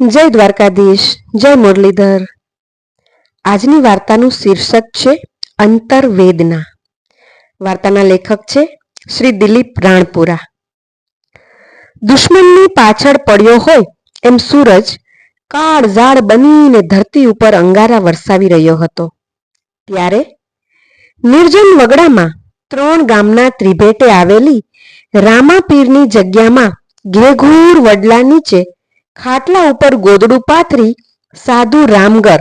જય દ્વારકાધીશ, જય મુરલીધર. આજની વાર્તાનું શીર્ષક છે અંતરવેદના. વાર્તાના લેખક છે શ્રી દિલીપ રાણપુરા. દુશ્મનની પાછળ પડ્યો હોય એમ સૂરજ કાળ ઝાડ બનીને ધરતી ઉપર અંગારા વરસાવી રહ્યો હતો. ત્યારે નિર્જન વગડામાં ત્રણ ગામના ત્રિભેટે આવેલી રામાપીરની જગ્યામાં ઘેઘૂર વડલા નીચે ખાટલા ઉપર ગોદડું પાથરી સાધુ રામગર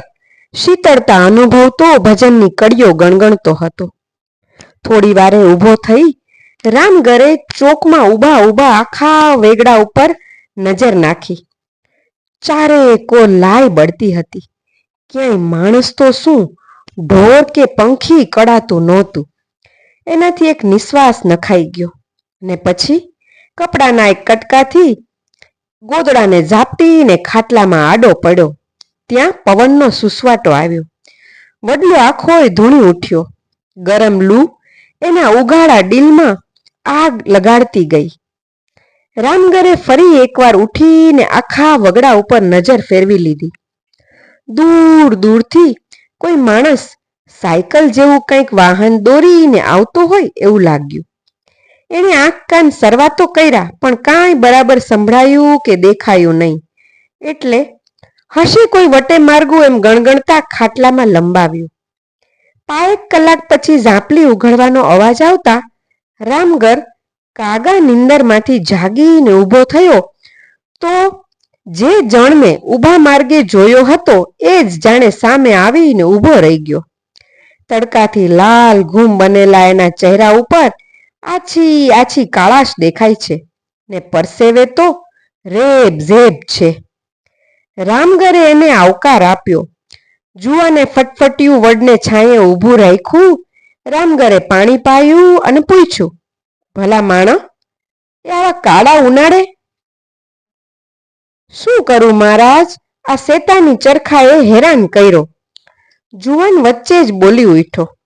શીતળતા અનુભવતો ભજનની કડીઓ ગણગણતો હતો. થોડી વારે ઊભો થઈ રામગરે ચોકમાં ઊભા ઊભા આખા વેગડા ઉપર નજર નાખી. ચારે કો લાય બળતી હતી. ક્યાંય માણસ તો શું ઢોર કે પંખી કડાતું નહોતું. એનાથી એક નિશ્વાસ નખાઈ ગયો ને પછી કપડાના એક કટકાથી ગોદડાને ઝાપટીને ખાટલામાં આડો પડ્યો. ત્યાં પવનનો સુસવાટો આવ્યો. વડલો આખોય ધૂણી ઉઠ્યો. ગરમ લૂ એના ઉગાડા ડીલમાં આગ લગાડતી ગઈ. રામગરે ફરી એકવાર ઉઠીને આખા વગડા ઉપર નજર ફેરવી લીધી. દૂર દૂરથી કોઈ માણસ સાયકલ જેવું કંઈક વાહન દોરીને આવતો હોય એવું લાગ્યું. એણે આંખ કાન સરવા તો કર્યા, પણ કાંઈ બરાબર સંભળાયું કે દેખાયું નહીં. એટલે હશે કોઈ વટે માર્ગું એમ ગણગણતા ખાટલામાં લંબાવ્યું. પાંચ કલાક પછી ઝાંપલી ઉઘડવાનો અવાજ આવતા રામગર કાગા નિંદરમાંથી જાગીને ઊભો થયો. તો જે જણને ઊભા માર્ગે જોયો હતો એ જ જાણે સામે આવીને ઊભો રહી ગયો. તડકાથી લાલ ઘૂમ બનેલા એના ચહેરા ઉપર આછી આછી કાળાશ દેખાય છે. ને પરસેવે તો રેબ ઝેબ છે. રામગરે એને આવકાર આપ્યો. જુવાને ફટફટિયું વડને છાંયે ઊભું રાખ્યું. રામગરે પાણી પાયું અને પૂછ્યું, ભલા માણસ, એ આવા કાળા ઉનાળે? શું કરું મહારાજ? આ શેતાની ચરખાએ હેરાન કર્યો. જુવાન વચ્ચે જ બોલી ઉઠ્યો.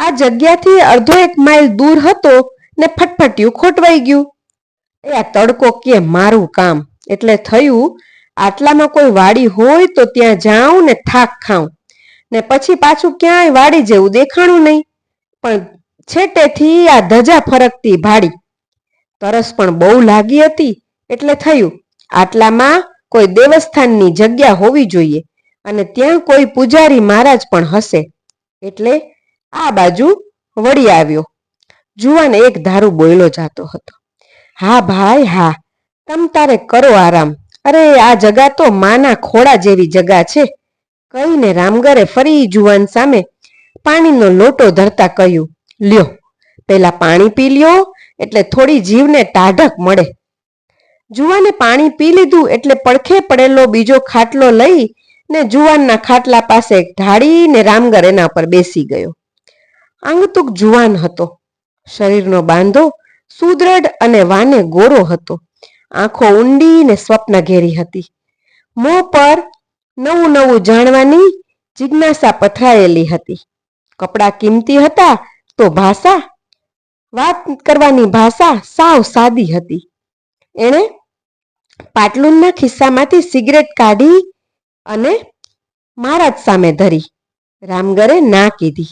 આ જગ્યાથી અડધો એક માઇલ દૂર હતો ને ફટફટ્યું ખોટવાઈ ગયું. એ આ તડકો કે મારું કામ? એટલે થયું, આટલામાં કોઈ વાડી હોય તો ત્યાં જાઉં ને થાક ખાઉં. ને પછી પાછું ક્યાંય વાડી જેવું દેખાણું નહીં. પણ છેટેથી આ ધજા ફરકતી ભાડી. તરસ પણ બહુ લાગી હતી, એટલે થયું, આટલામાં કોઈ દેવસ્થાનની જગ્યા હોવી જોઈએ અને ત્યાં કોઈ પૂજારી મહારાજ પણ હશે. એટલે આ બાજુ વળી આવ્યો. જુવાન એક ધારું બોયલો જાતો હતો. હા ભાઈ, હા, તમ તારે કરો આરામ. અરે, આ જગા તો માના ખોડા જેવી જગા છે. કહીને રામગરે ફરી જુવાન સામે પાણીનો લોટો ધરતા કહ્યું, લ્યો, પેલા પાણી પી લ્યો, એટલે થોડી જીવને ટાઢક મળે. જુવાને પાણી પી લીધું એટલે પડખે પડેલો બીજો ખાટલો લઈ ને જુવાનના ખાટલા પાસે ઢાળીને રામગર એના પર બેસી ગયો. આંગતુક જુવાન હતો. શરીરનો બાંધો સુદ્રઢ અને વાને ગોરો હતો. આંખો ઊંડી ને સ્વપ્ન ઘેરી હતી. મોં પર નવું નવું જાણવાની જિજ્ઞાસા પથરાયેલી હતી. કપડાં કિંમતી હતા તો ભાષા, વાત કરવાની ભાષા સાવ સાદી હતી. એણે પાટલુનના ખિસ્સામાંથી સિગરેટ કાઢી અને મહારાજ સામે ધરી. રામગરે ના કીધી.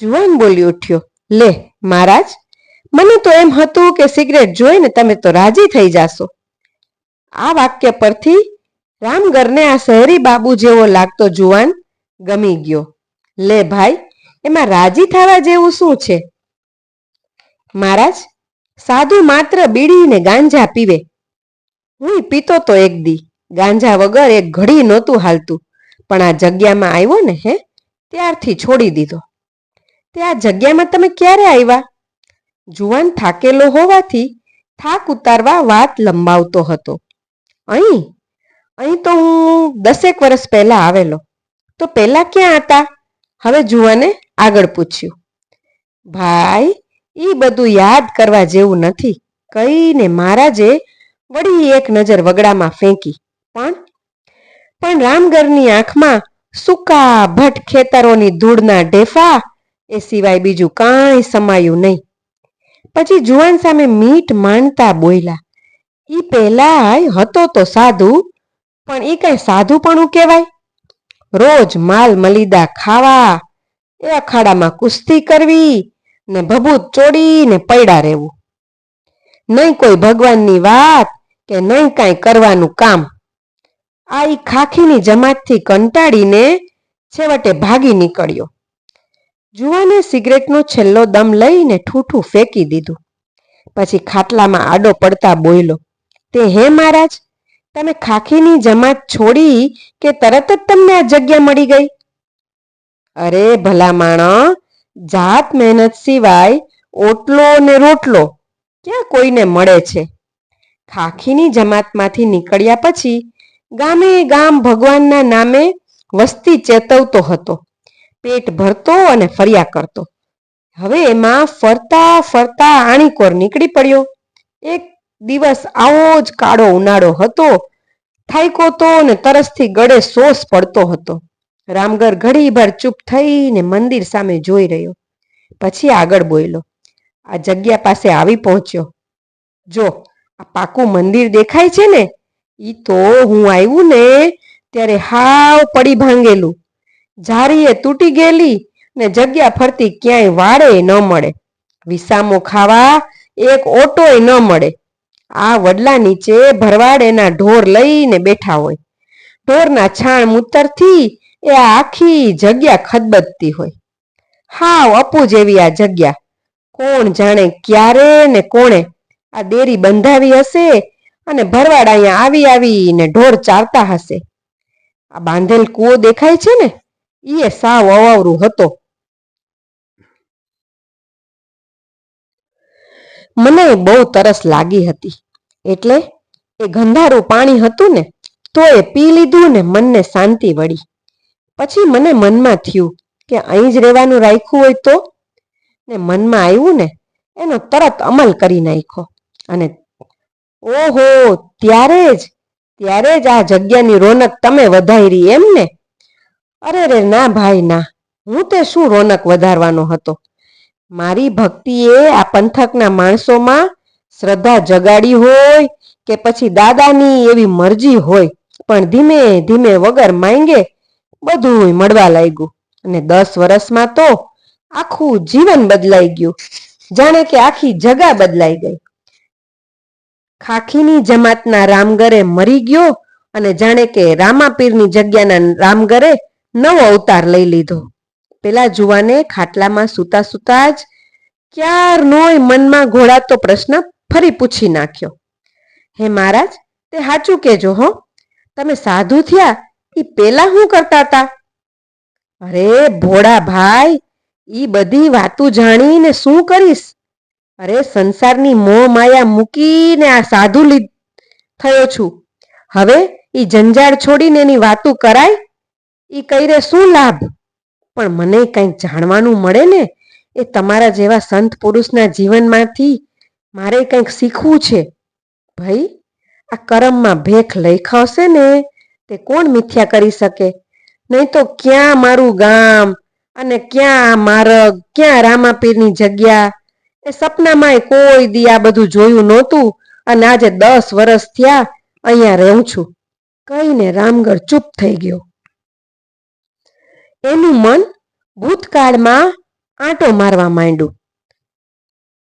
જુવાન બોલી ઉઠ્યો, લે, મહારાજ, મને તો એમ હતું કે સિગરેટ જોઈને તમે તો રાજી થઈ જાશો. આ વાક્ય પરથી રામગરને આ શહેરી બાબુ જેવો લાગતો જુવાન ગમી ગયો. લે ભાઈ, એમાં રાજી થવા જેવું શું છે? મહારાજ, સાધુ માત્ર બીડીને ગાંજા પીવે. હું પીતો તો એક દી, ગાંજા વગર એક ઘડી નહોતું હાલતું. પણ આ જગ્યામાં આવ્યો ને હે, ત્યારથી છોડી દીધો. તે આ જગ્યામાં તમે ક્યારે આવ્યા? જુવાન થાકેલો હોવાથી થાક ઉતારવા વાત લંબાવતો હતો. અહીં? અહીં તો હું દસેક વર્ષ પહેલા આવેલો. તો પહેલા ક્યાં હતા? હવે જુવાને આગળ પૂછ્યું. ભાઈ એ બધું યાદ કરવા જેવું નથી. કહીને મહારાજે વળી એક નજર વગડામાં ફેંકી. પણ? પણ રામગરની આંખમાં સૂકા ભટ ખેતરોની ધૂળના ઢેફા એ સિવાય બીજું કાંઈ સમાયું નહીં. પછી જુવાન સામે મીઠ માનતા બોયલા એ પહેલા હતો તો સાધુ, પણ એ કઈ સાધુપણું કહેવાય? રોજ માલ મલીદા ખાવા, એ અખાડામાં કુસ્તી કરવી, ને ભભૂત ચોડીને પૈડા રહેવું. નહીં કોઈ ભગવાનની વાત કે નહીં કાંઈ કરવાનું કામ. આ ઈ ખાખીની જમાતથી કંટાળીને છેવટે ભાગી નીકળ્યો. જુવાને સિગરેટનો છેલ્લો દમ લઈને ઠૂઠું ફેંકી દીધું. પછી ખાટલામાં આડો પડતા બોલ્યો તે હે મહારાજ, તમે ખાખીની જમાત છોડી કે તરત જ તમને આ જગ્યા મળી ગઈ? અરે ભલા માણસ જાત મહેનત સિવાય ઓટલો ને રોટલો ક્યાં કોઈને મળે છે? ખાખીની જમાતમાંથી નીકળ્યા પછી ગામે ગામ ભગવાનના નામે વસ્તી ચેતવતો હતો. પેટ ભરતો અને ફર્યા કરતો. હવે એમાં ફરતા ફરતા આણીકોર નીકળી પડ્યો. એક દિવસ આવો જ કાળો ઉનાળો હતો. થાયકો તો ને તરસથી ગળે સોસ પડતો હતો. રામગર ઘડીભર ચૂપ થઈને મંદિર સામે જોઈ રહ્યો. પછી આગળ બોલ્યો, આ જગ્યા પાસે આવી પહોંચ્યો. જો, આ પાકું મંદિર દેખાય છે ને, ઈ તો હું આવ્યું ને ત્યારે હાવ પડી ભાંગેલું. જારીએ તૂટી ગયેલી ને જગ્યા ફરતી ક્યાંય વાળે ન મળે. વિસામો ખાવા એક ઓટોય ન મળે. આ વડલા નીચે ભરવાડેના ઢોર લઈને બેઠા હોય. ઢોરના છાણ મૂતરથી એ આખી જગ્યા ખદબદતી હોય. હાવ અપુ જેવી આ જગ્યા. કોણ જાણે ક્યારે ને કોણે આ દેરી બંધાવી હશે અને ભરવાડ અહીંયા આવી આવીને ઢોર ચારતા હશે. આ બાંધેલ કૂવો દેખાય છે ને? ઈ સાવ અવાવરું હતો. મને બહુ તરસ લાગી હતી. એટલે એ ગંધારું પાણી હતું ને, તો એ પી લીધું ને મનને શાંતિ વળી. પછી મને મનમાં થયું કે અહીં જ રહેવાનું રાખ્યું હોય તો? ને મનમાં આવ્યું ને, એનો તરત અમલ કરી નાખ્યો. અને ઓહો, ત્યારે જ ત્યારે જ આ જગ્યાની રોનક તમે વધારી એમ ને? અરે રે, ના ભાઈ, ના. હું તે શું રોનક વધારવાનો હતો? મારી ભક્તિએ આ પંથકના માણસોમાં શ્રદ્ધા જગાડી હોય કે પછી દાદાની એવી મરજી હોય, પણ ધીમે ધીમે વગર માંગે બધું મળવા લાગ્યું. અને દસ વર્ષમાં તો આખું જીવન બદલાઈ ગયું. જાણે કે આખી જગા બદલાઈ ગઈ. ખાખીની જમાતના રામગરે મરી ગયો અને જાણે કે રામાપીરની જગ્યાના રામગરે નવો અવતાર લઈ લીધો. પેલા જુવાને ખાટલામાં સૂતા સૂતા જ ક્યારનોય મનમાં ઘોળાતો પ્રશ્ન ફરી પૂછી નાખ્યો. હે મહારાજ, તે સાચું કેજો હો. તમે સાધુ થયા એ પેલા શું કરતા હતા અરે ભોળા ભાઈ, ઈ બધી વાતું જાણીને શું કરીશ? અરે સંસારની મોહ માયા મૂકીને આ સાધુ થયો છું. હવે ઈ જંજાળ છોડીને એની વાતું કરાય ઈ કઈરે શું લાભ? પણ મને કંઈક જાણવાનું મળે ને, એ તમારા જેવા સંત પુરુષના જીવનમાંથી મારે કંઈક શીખવું છે. ભાઈ, આ કરમમાં ભેખ લખાવશે ને, તે કોણ મિથ્યા કરી શકે? નહીં તો ક્યાં મારું ગામ અને ક્યાં માર્ગ, ક્યાં રામાપીરની જગ્યા? એ સપનામાંય કોઈ દી આ બધું જોયું નહોતું અને આજે દસ વર્ષ થયા, અહીંયા રહું છું. કહીને રામગઢ ચૂપ થઈ ગયો. એનું મન ભૂતકાળમાં આંટો મારવા માંડ્યું.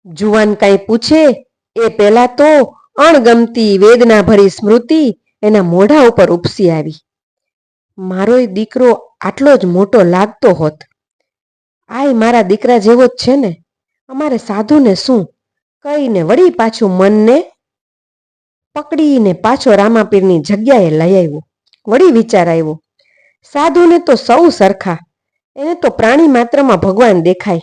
જુવાન કાંઈ પૂછે, એ પહેલા તો અણગમતી વેદના ભરી સ્મૃતિ એના મોઢા ઉપર ઉપસી આવી. મારોય દીકરો આટલો જ મોટો લાગતો હોત. આય મારા દીકરા જેવો જ છે ને. અમારે સાધુને શું? કહીને વળી પાછું મનને પકડીને પાછો રામાપીરની જગ્યાએ લઈ આવ્યો. વળી વિચાર આવ્યો સાધુને તો સૌ સરખા. એને તો પ્રાણી માત્રમાં ભગવાન દેખાય.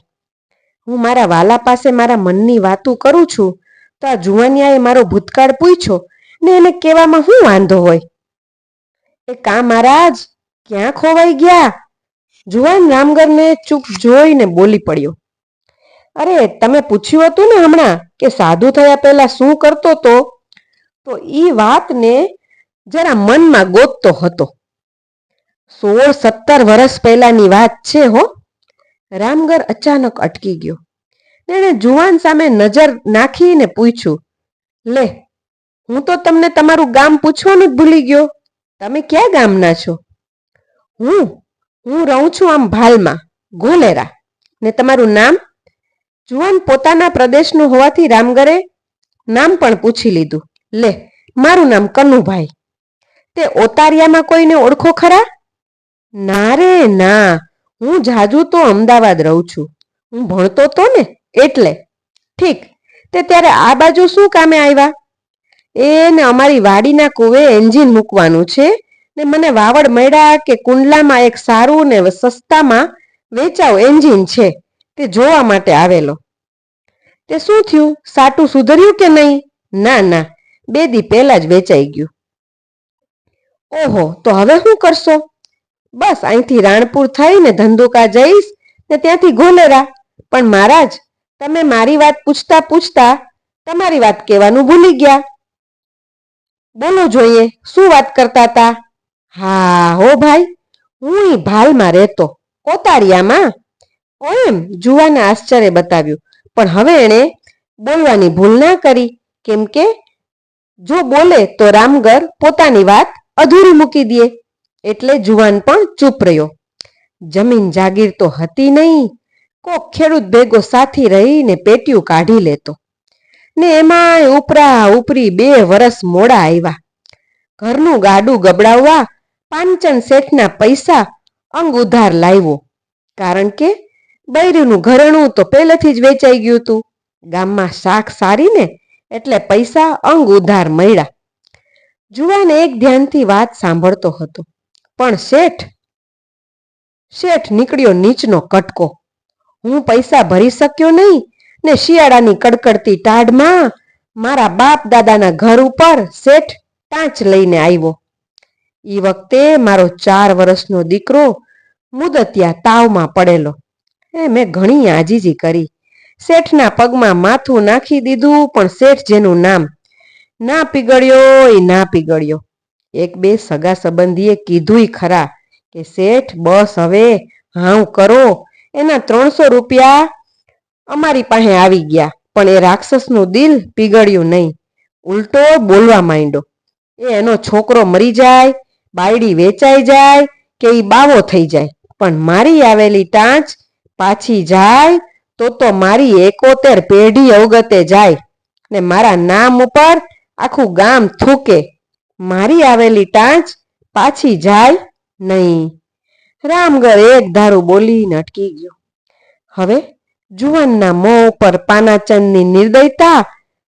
હું મારા વાલા પાસે મારા મનની વાતું કરું છું, તો આ જુવાનિયાએ મારો ભૂતકાળ પૂછ્યો ને એને કહેવામાં શું વાંધો હોય? એ કા મહારાજ, ક્યાં ખોવાઈ ગયા? જુવાન રામગરને ચૂપ જોઈને બોલી પડ્યો. અરે, તમે પૂછ્યું હતું ને હમણાં કે સાધુ થયા પહેલા શું કરતો તો? તો ઈ વાતને જરા મનમાં ગોતતો હતો. સોળ સત્તર વર્ષ પહેલાની વાત છે હો. રામગર અચાનક અટકી ગયો. તેણે જુવાન સામે નજર નાખીને પૂછ્યું, લે, હું તો તમને તમારું ગામ પૂછવાનું જ ભૂલી ગયો. તમે ક્યાં ગામના છો? હું હું રહું છું આમ ભાલમાં ગોલેરા ને તમારું નામ? જુવાન પોતાના પ્રદેશનું હોવાથી રામગરે નામ પણ પૂછી લીધું. લે, મારું નામ કનુભાઈ. તે ઓતારિયામાં કોઈને ઓળખો ખરા? ના રે, ના. હું જાજુ તો અમદાવાદ રહું છું. હું ભણતો તો ને, એટલે. ઠીક. તે ત્યારે આ બાજુ શું કામે આવ્યા એ ને અમારી વાડીના કુવે એન્જિન મૂકવાનું છે ને મને વાવડ મળ્યા કે કુંડલામાં એક સારું ને સસ્તામાં વેચાવ એન્જિન છે તે જોવા માટે આવેલો. તે શું થયું? સાટું સુધર્યું કે નહીં? ના ના. બે દી પહેલા જ વેચાઈ ગયું. ઓહો, તો હવે શું કરશો? બસ, અહીંથી રાણપુર થઈને ધંધુકા જઈશ ને ત્યાંથી ગોલેરા પણ મહારાજ, તમે મારી વાત પૂછતા પૂછતા તમારી વાત કહેવાનું ભૂલી ગયા. બોલો જોઈએ, શું વાત કરતા હતા? હા, હો ભાઈ, હું ભાલમાં રહેતો કોતારિયામાં ઓ એમ, જુવાને આશ્ચર્ય બતાવ્યું. પણ હવે એણે બોલવાની ભૂલ ના કરી. કેમ કે, જો બોલે તો રામગર પોતાની વાત અધૂરી મૂકી દે. એટલે જુવાન પણ ચૂપ રહ્યો. જમીન જાગીર તો હતી નહીં. કોક ખેડૂત ભેગો સાથી રહીને પેટીયું કાઢી લેતો. ને એમાંય ઉપરા ઉપરી બે વરસ મોડા આવ્યા. ઘરનું ગાડું ગબડાવવા પાંચન શેઠના પૈસા અંગ ઉધાર લાવ્યો. કારણ કે બૈરીનું ઘરેણું તો પહેલેથી જ વેચાઈ ગયું હતું. ગામમાં શાક સારી ને એટલે પૈસા અંગ ઉધાર મળ્યા. જુવાન એક ધ્યાનથી વાત સાંભળતો હતો. પણ શેઠ શેઠ નીકળ્યો નીચનો કટકો. હું પૈસા ભરી શક્યો નહીં ને શિયાળાની કડકડતી ટાઢમાં મારા બાપ દાદાના ઘર ઉપર શેઠ ટાંચ લઈને આવ્યો. એ વખતે મારો ચાર વર્ષનો દીકરો મુદતિયા તાવમાં પડેલો. એ મેં ઘણી આજીજી કરી. શેઠના પગમાં માથું નાખી દીધું પણ શેઠ જેનું નામ ના પીગળ્યો એ ના પીગળ્યો. એક બે સગા સંબંધીએ કીધુંય ખરા કે શેઠ, બસ હવે હાઉ કરો. એના ત્રણસો રૂપિયા અમારી પાસે આવી ગયા, પણ એ રાક્ષસનું દિલ પીગળ્યું નહીં. ઉલટો બોલવા માંડ્યો. એ એનો છોકરો મરી જાય, બાયડી વેચાઈ જાય, કે એ બાવો થઈ જાય. પણ મારી આવેલી ટાંચ પાછી જાય તો તો મારી એકોતેર પેઢી અવગતે જાય ને મારા નામ ઉપર આખું ગામ થૂકે. મારી આવેલી ટાંચ પાછી જાય નહીં. રામગર એક ધારું બોલીને અટકી ગયો. હવે જુવાનના મોં ઉપર પાનાચંદની નિર્દયતા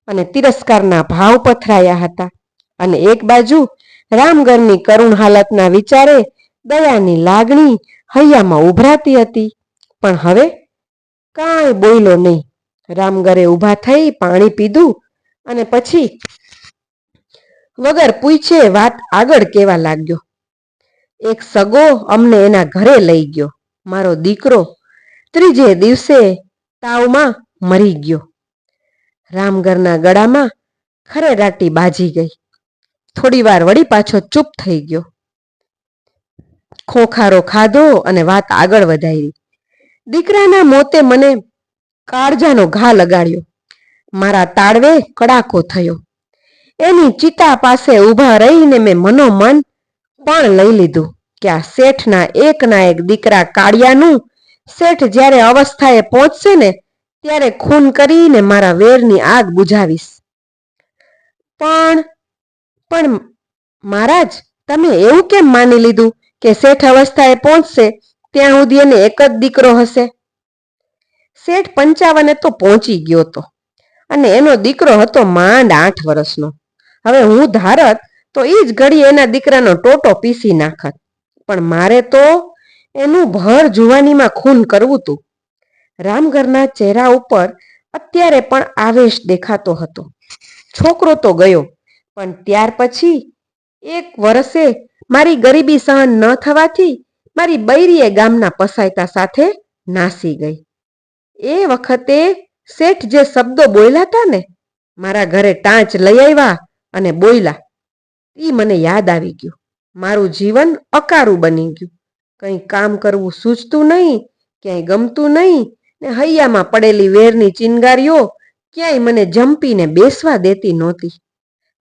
અને તિરસ્કારના ભાવ પથરાયા હતા. અને એક બાજુ રામગરની કરુણ હાલતના વિચારે દયાની લાગણી હૈયામાં ઉભરાતી હતી. પણ હવે કાંઈ બોલ્યો નહીં. રામગરે ઊભા થઈ પાણી પીધું અને પછી વગર પૂછે વાત આગળ કેવા લાગ્યો? એક સગો અમને એના ઘરે લઈ ગયો. મારો દીકરો ત્રીજે દિવસે તાવમાં મરી ગયો. રામગરના ગળામાં ખરેરાટી બાજી ગઈ. થોડી વાર વળી પાછો ચૂપ થઈ ગયો. ખોખારો ખાધો અને વાત આગળ વધારી. દીકરાના મોતે મને કાળજાનો ઘા લગાડ્યો. મારા તાળવે કડાકો થયો. એની ચિતા પાસે ઊભા રહીને મેં મનોમન પણ લઈ લીધું કે આ શેઠના એકના એક દીકરા કાળિયાનું શેઠ જ્યારે અવસ્થાએ પહોંચશે ને ત્યારે ખૂન કરીને મારા વેરની આગ બુઝાવીશ. પણ પણ મહારાજ, તમે એવું કેમ માની લીધું કે શેઠ અવસ્થાએ પહોંચશે, ત્યાં સુધી એને એક જ દીકરો હશે? શેઠ પંચાવને તો પહોંચી ગયો તો. અને એનો દીકરો હતો માંડ આઠ વર્ષનો. હવે હું ધારત, તો એ જ ઘડી એના દીકરાનો ટોટો પીસી નાખત. પણ મારે તો એનું ભર જુવાનીમાં ખૂન કરવું તું. રામગરના ચહેરા ઉપર અત્યારે પણ આવેશ દેખાતો હતો. છોકરો તો ગયો, પણ ત્યાર પછી એક વર્ષે મારી ગરીબી સહન ન થવાથી મારી બૈરીએ ગામના પસાયતા સાથે નાસી ગઈ. એ વખતે શેઠ જે શબ્દો બોલ્યા હતા ને મારા ઘરે ટાંચ લઈ આવ્યા અને બોયલા. એ મને યાદ આવી ગયું. મારું જીવન અકારું બની ગયું. કંઈ કામ કરવું સૂચતું નહીં, ક્યાંય ગમતું નહીં, ને હૈયામાં પડેલી વેરની ચિનગારીઓ ક્યાંય મને જંપીને બેસવા દેતી નહોતી.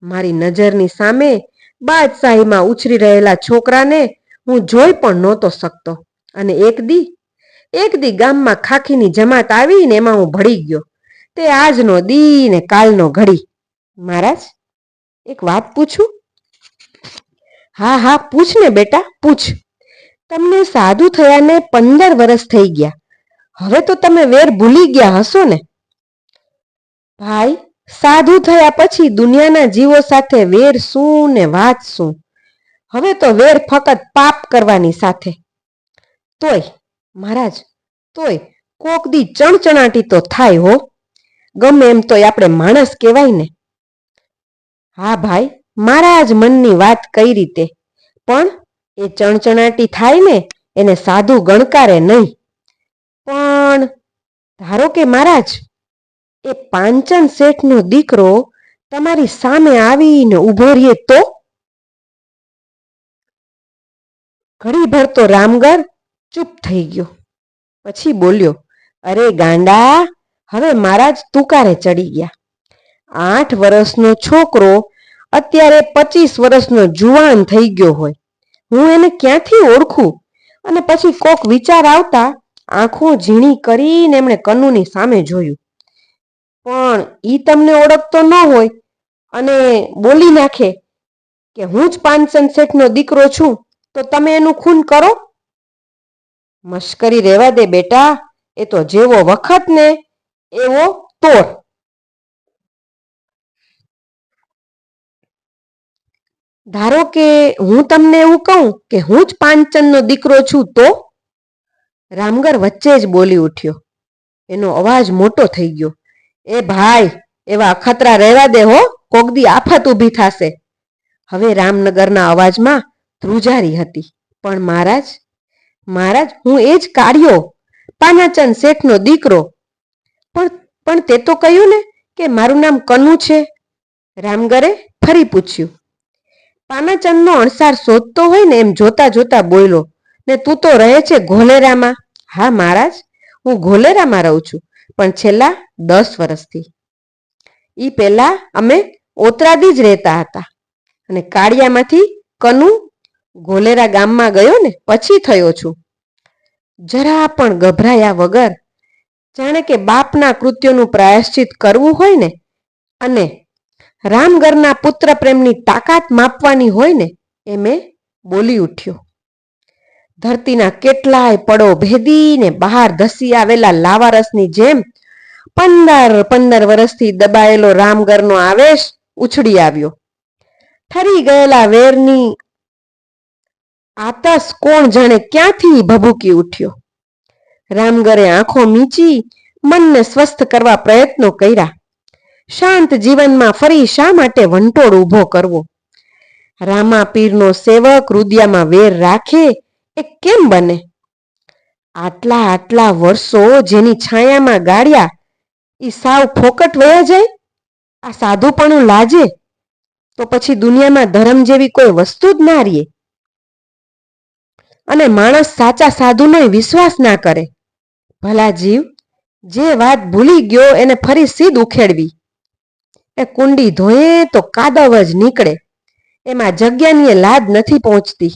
મારી નજરની સામે બાદશાહીમાં ઉછરી રહેલા છોકરાને હું જોઈ પણ નહોતો શકતો. અને એક દી એક દી ગામમાં ખાખીની જમાત આવીને એમાં હું ભળી ગયો. તે આજનો દી ને કાલનો ઘડી. મહારાજ? એક વાત પૂછું? હા હા, પૂછ ને બેટા, પૂછ. તમને સાધુ થયાને પંદર વર્ષ થઈ ગયા. હવે તો તમે વેર ભૂલી ગયા હશો ને. ભાઈ, સાધુ થયા પછી દુનિયાના જીવો સાથે વેર શું ને વાત શું? હવે તો વેર ફક્ત પાપ કરવાની સાથે. તોય, મહારાજ, તોય કોક દી ચણચણાટી તો થાય હો. ગમે એમ તોય આપણે માણસ કહેવાય ને. હા ભાઈ, મારા જ મનની વાત કઈ રીતે? પણ એ ચણચણાટી થાય ને, એને સાધુ ગણકારે નહીં. પણ ધારો કે મહારાજ એ પાંચન શેઠનો દીકરો તમારી સામે આવીને ઊભો રહીએ તો? ઘડી તો રામગર ચૂપ થઈ ગયો. પછી બોલ્યો, અરે ગાંડા, હવે મહારાજ તુકારે ચડી ગયા. આઠ વર્ષનો છોકરો અત્યારે પચીસ વર્ષનો જુવાન થઈ ગયો હોય. હું એને ક્યાંથી ઓળખું? અને પછી કોક વિચાર આવતા આંખો ઝીણી કરીને એમણે કનુની સામે જોયું. પણ ઈ તમને ઓળખતો ન હોય અને બોલી નાખે કે હું જ પાનસન શેઠનો દીકરો છું, તો તમે એનું ખૂન કરો? મશ્કરી રહેવા દે બેટા, એ તો જેવો વખત ને એવો તોર. ધારો કે હું તમને એવું કહું કે હું જ પાંચનનો દીકરો છું, તો? રામગર વચ્ચે જ બોલી ઉઠ્યો. એનો અવાજ મોટો થઈ ગયો. એ ભાઈ, એવા અખતરા રહેવા દે હો કોકદી આફત ઊભી થશે. હવે રામનગરના અવાજમાં ધ્રુજારી હતી. પણ મહારાજ મહારાજ, હું એ જ કાઢ્યો પાનાચંદ શેઠનો દીકરો. પણ પણ તે તો કહ્યું ને કે મારું નામ કનુ છે. રામગરે ફરી પૂછ્યું. પાનાચંદનો અણસાર શોધતો હોય ને એમ જોતા જોતા બોલ્યો, ને તું તો રહે છે ઘોલેરામાં. હા, મહારાજ, હું ઘોલેરામાં રહું છું, પણ છેલ્લા દસ વર્ષથી. ઈ પહેલા અમે ઓતરાદી જ રહેતા હતા. અને કાળિયામાંથી કનુ ઘોલેરા ગામમાં ગયો ને, પછી થયો છું. જરા પણ ગભરાયા વગર જાણે કે બાપના કૃત્યોનું પ્રાયશ્ચિત કરવું હોય ને, અને રામગરના પુત્ર પ્રેમની તાકાત માપવાની હોય ને એ મેં બોલી ઉઠ્યો. ધરતીના કેટલાય પડો ભેદીને બહાર ધસી આવેલા લાવારસની જેમ પંદર પંદર વર્ષથી દબાયેલો રામગરનો આવેશ ઉછળી આવ્યો. ઠરી ગયેલા વેરની આતસ કોણ જાણે ક્યાંથી ભભૂકી ઉઠ્યો. રામગરે આંખો મીચી મનને સ્વસ્થ કરવા પ્રયત્નો કર્યા. શાંત જીવનમાં ફરી શા માટે વંટોળ ઊભો કરવો? રામા પીરનો સેવક રુદિયામાં વેર રાખે એ કેમ બને? આટલા આટલા વર્ષો જેની છાયામાં ગાળ્યા એ સાવ ફોકટ વયા જાય? આ સાધુપણું લાજે? તો પછી દુનિયામાં ધર્મ જેવી કોઈ વસ્તુ જ ના રહીએ અને માણસ સાચા સાધુનો વિશ્વાસ ના કરે. ભલા જીવ, જે વાત ભૂલી ગયો એને ફરી સીધ ઉખેડવી. એ કુંડી ધોયે તો કાદવ જ નીકળે. એમાં જગ્યાની લાદ નથી પહોંચતી.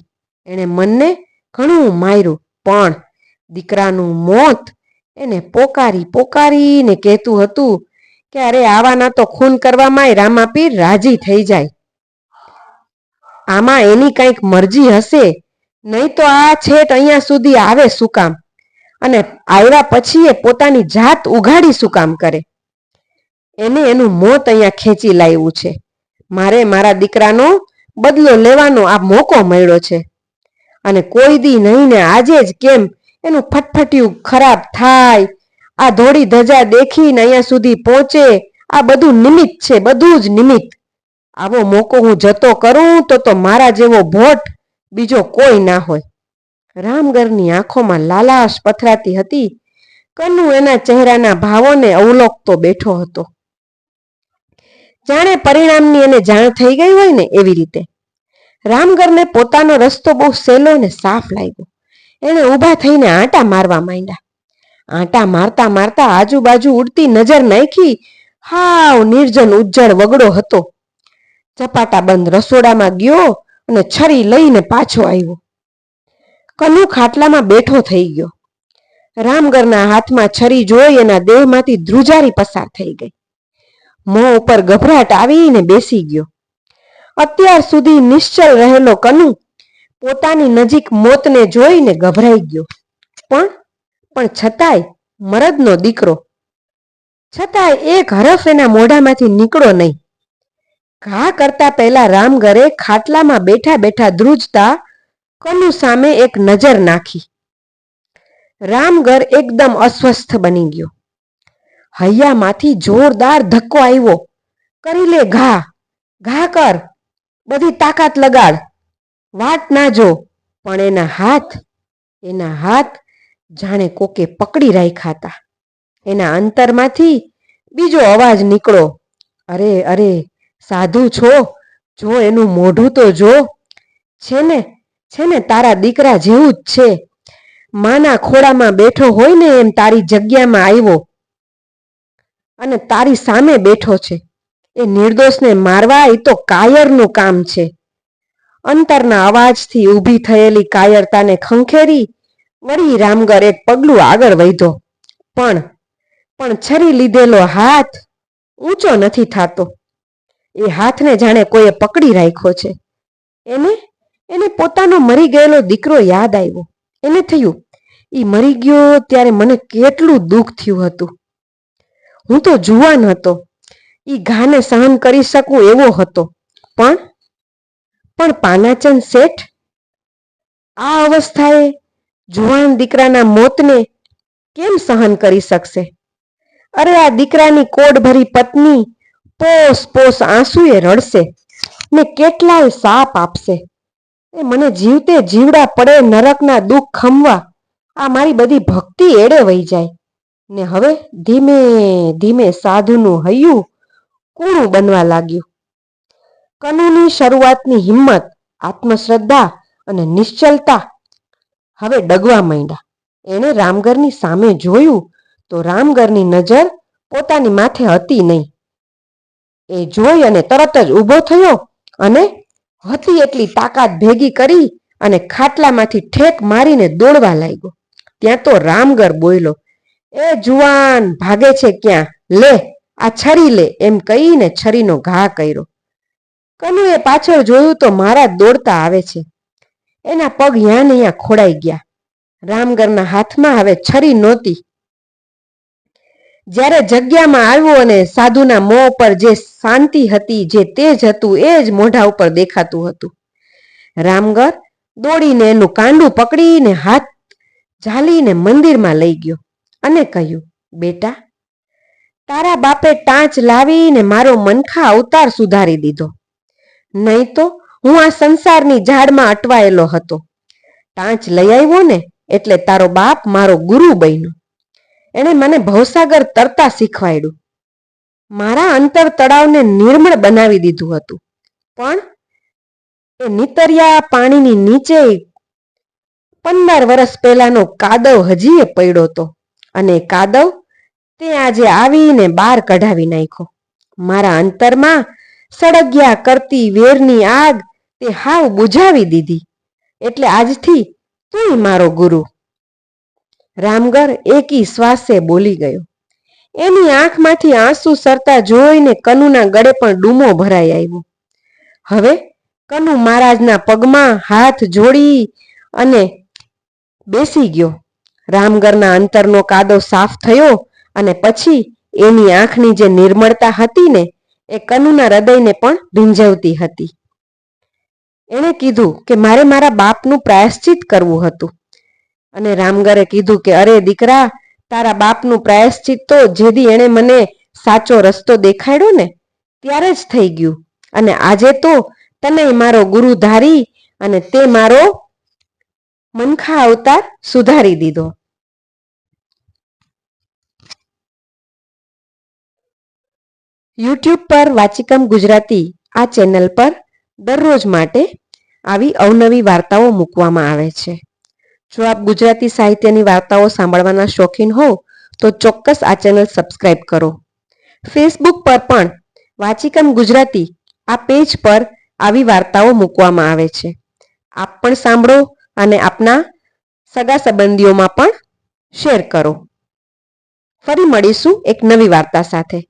એણે મનને ઘણું માર્યું, પણ દીકરાનું મોત એને પોકારી પોકારીને કહેતું હતું કે અરે આવાના તો ખૂન કરવામાં રામાપીર રાજી થઈ જાય. આમાં એની કંઈક મરજી હશે, નહીં તો આ છેટ અહીંયા સુધી આવે શું કામ? અને આવ્યા પછી એ પોતાની જાત ઉઘાડી શું કામ કરે? એને એનું મોત અહીંયા ખેંચી લાવ્યું છે. મારે મારા દીકરાનો બદલો લેવાનો આ મોકો મળ્યો છે. અને કોઈ દી નહીં ને આજે જ કેમ એનું ફટફટિયું ખરાબ થાય. આ ધોળી ધજા દેખીને અહીંયા સુધી પહોંચે. આ બધું નિમિત્ત છે, બધું જ નિમિત્ત. આવો મોકો હું જતો કરું તો તો મારા જેવો ભોટ બીજો કોઈ ના હોય. રામગરની આંખોમાં લાલાશ પથરાતી હતી. કનુ એના ચહેરાના ભાવોને અવલોકતો બેઠો હતો. જાણે પરિણામની એને જાણ થઈ ગઈ હોય ને એવી રીતે. રામગરને પોતાનો રસ્તો બહુ સહેલો ને સાફ લાગ્યો. એણે ઊભા થઈને આંટા મારવા માંડ્યા. આંટા મારતા મારતા આજુબાજુ ઉડતી નજર નાખી હાવ નિર્જન ઉજ્જળ વગડો હતો. ચપાટા બંધ રસોડામાં ગયો અને છરી લઈને પાછો આવ્યો. કનુ ખાટલામાં બેઠો થઈ ગયો. રામગરના હાથમાં છરી જોઈ એના દેહમાંથી ધ્રુજારી પસાર થઈ ગઈ. મોં ઉપર ગભરાટ આવીને બેસી ગયો. અત્યાર સુધી નિશ્ચલ રહેલો કનુ પોતાની નજીક મોતને જોઈને ગભરાઈ ગયો. પણ પણ છતાંય મરદનો દીકરો. છતાંય એક હરફ એના મોઢામાંથી નીકળો નહીં. ઘા કરતા પહેલા રામગરે ખાટલામાં બેઠા બેઠા ધ્રુજતા કનુ સામે એક નજર નાખી. રામગર એકદમ અસ્વસ્થ બની ગયો. હૈયામાંથી જોરદાર ધક્કો આવ્યો કરી લે ઘા. ઘા કર. બધી તાકાત લગાડ. વાટ ના જો. પણ એના હાથ એના હાથ જાણે કોકે પકડી રાખ્યા હતા. એના અંતરમાંથી બીજો અવાજ નીકળો અરે અરે, સાધુ છો. જો એનું મોઢું તો જો. છે ને છે ને તારા દીકરા જેવું જ છે. માના ખોળામાં બેઠો હોય ને એમ તારી જગ્યામાં આવ્યો અને તારી સામે બેઠો છે. એ નિર્દોષને મારવા એ તો કાયરનું કામ છે. અંતરના અવાજથી ઊભી થયેલી કાયરતાને ખંખેરી વળી રામગર એક પગલું આગળ વધ્યો. પણ પણ છરી લીધેલો હાથ ઊંચો નથી થાતો. એ હાથને જાણે કોઈએ પકડી રાખ્યો છે. એને એને પોતાનો મરી ગયેલો દીકરો યાદ આવ્યો. એને થયું એ મરી ગયો ત્યારે મને કેટલું દુઃખ થયું હતું. હું તો જુવાન હતો. ઈ ઘાને સહન કરી શકું એવો હતો. પણ પણ પાનાચંદ શેઠ, આ અવસ્થાએ જુવાન દીકરાના મોતને કેમ સહન કરી શકશે? અરે આ દીકરાની કોડભરી પત્ની પોસ પોસ આંસુએ રડશે. ને કેટલાય સાપ આપશે. એ મને જીવતે જીવડા પડે નરકના દુઃખ ખમવા. આ મારી બધી ભક્તિ એડે વહી જાય. ને હવે ધીમે ધીમે સાધુનું હૈયું કૂણું બનવા લાગ્યું. કનુની શરૂઆતની હિંમત, આત્મશ્રદ્ધા અને નિશ્ચલતા હવે ડગવા માંડ્યા. એણે રામગરની સામે જોયું તો રામગરની નજર પોતાની માથે હતી નહીં. એ જોઈ અને તરત જ ઊભો થયો અને હતી એટલી તાકાત ભેગી કરી અને ખાટલામાંથી ઠેક મારીને દોડવા લાગ્યો. ત્યાં તો રામગર બોલ્યો એ જુવાન, ભાગે છે ક્યાં? લે, આ છરી લે, એમ કહીને છરીનો ઘા કર્યો. કનુએ પાછળ જોયું તો મહારાજ દોડતા આવે છે. એના પગ યાં ને યાં ખોડાઈ ગયા. રામગરના હાથમાં હવે છરી નહોતી. જ્યારે જગ્યામાં આવ્યો અને સાધુના મોં પર જે શાંતિ હતી, જે તેજ હતું, એ જ મોઢા ઉપર દેખાતું હતું. રામગર દોડીને એનું કાંડું પકડીને હાથ ઝાલીને મંદિરમાં લઈ ગયો. અને કહ્યું, બેટા, તારા બાપે ટાંચ લાવીને મારો મનખા અવતાર સુધારી દીધો. નહીં તો હું આ સંસારની ઝાડમાં અટવાયેલો હતો. ટાંચ લઈ આવ્યો ને એટલે તારો બાપ મારો ગુરુ બન્યો. એણે મને ભવસાગર તરતા શીખવાડ્યું. મારા અંતર તળાવને નિર્મળ બનાવી દીધું હતું. પણ એ નીતરિયા પાણીની નીચે પંદર વર્ષ પહેલાનો કાદવ હજીએ પડ્યો હતો અને કાદવ તે આજે આવીને બહાર કઢાવી નાખ્યો. મારા અંતરમાં સળગ્યા કરતી વેરની આગ તે હાવ બુઝાવી દીધી. એટલે આજથી તું મારો ગુરુ. રામગર એકી શ્વાસે બોલી ગયો. એની આંખમાંથી આંસુ સરતા જોઈને કનુના ગળે પણ ડૂમો ભરાઈ આવ્યો. હવે કનુ મહારાજના પગમાં હાથ જોડી અને બેસી ગયો. રામગરના અંતરનો કાદો સાફ થયો અને પછી એની આંખની જે નિર્મળતા હતી ને, એ કનુના હૃદયને પણ ભીંજવતી હતી. એણે કીધું કે મારે મારા બાપનું પ્રાયશ્ચિત કરવું હતું. અને રામગરે કીધું કે, અરે દીકરા, તારા બાપનું પ્રાયશ્ચિત તો જેદી એણે મને સાચો રસ્તો દેખાડ્યો ને, ત્યારે જ થઈ ગયું. અને આજે તો તને મારો ગુરુ ધારી અને તે મારો મનખા અવતાર સુધારી દીધો. યુટ્યુબ પર વાચિકમ ગુજરાતી આ ચેનલ પર દરરોજ માટે આવી અવનવી વાર્તાઓ મૂકવામાં આવે છે. જો આપ ગુજરાતી સાહિત્યની વાર્તાઓ સાંભળવાના શોખીન હો તો ચોક્કસ આ ચેનલ સબસ્ક્રાઇબ કરો. ફેસબુક પર પણ વાચિકમ ગુજરાતી આ પેજ પર આવી વાર્તાઓ મૂકવામાં આવે છે. આપ પણ સાંભળો અને આપના સગા સંબંધીઓમાં પણ શેર કરો. ફરી મળીશું એક નવી વાર્તા સાથે.